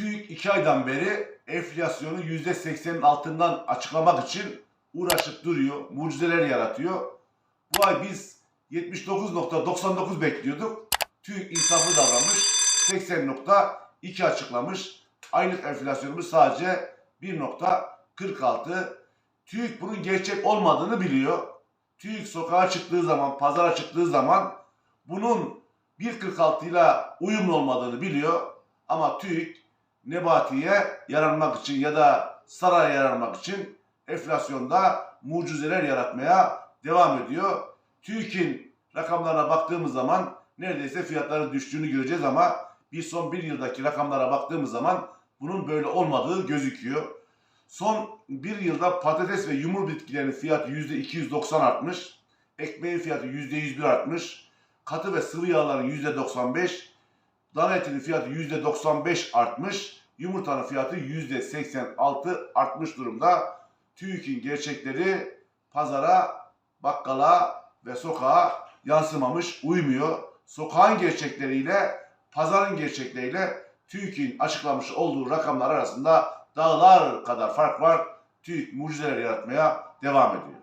TÜİK 2 aydan beri enflasyonu %80'in altından açıklamak için uğraşıp duruyor, mucizeler yaratıyor. Bu ay biz 79.99 bekliyorduk. TÜİK insaflı davranmış, 80.2 açıklamış. Aylık enflasyonumuz sadece 1.46. TÜİK bunun gerçek olmadığını biliyor. TÜİK sokağa çıktığı zaman, pazara çıktığı zaman bunun 1.46 ile uyumlu olmadığını biliyor. Ama TÜİK Nebati'ye yaranmak için ya da saraya yaranmak için enflasyonda mucizeler yaratmaya devam ediyor. TÜİK'in rakamlarına baktığımız zaman neredeyse fiyatların düştüğünü göreceğiz ama bir son bir yıldaki rakamlara baktığımız zaman bunun böyle olmadığı gözüküyor. Son bir yılda patates ve yumur bitkilerinin fiyatı %290 artmış. Ekmeğin fiyatı %101 artmış. Katı ve sıvı yağların %95. Dana etinin fiyatı %95 artmış. Yumurtanın fiyatı %86 artmış durumda. TÜİK'in gerçekleri pazara, bakkala ve sokağa yansımamış, uymuyor. Sokağın gerçekleriyle pazarın gerçekleriyle TÜİK'in açıklamış olduğu rakamlar arasında dağlar kadar fark var. TÜİK mucizeler yaratmaya devam ediyor.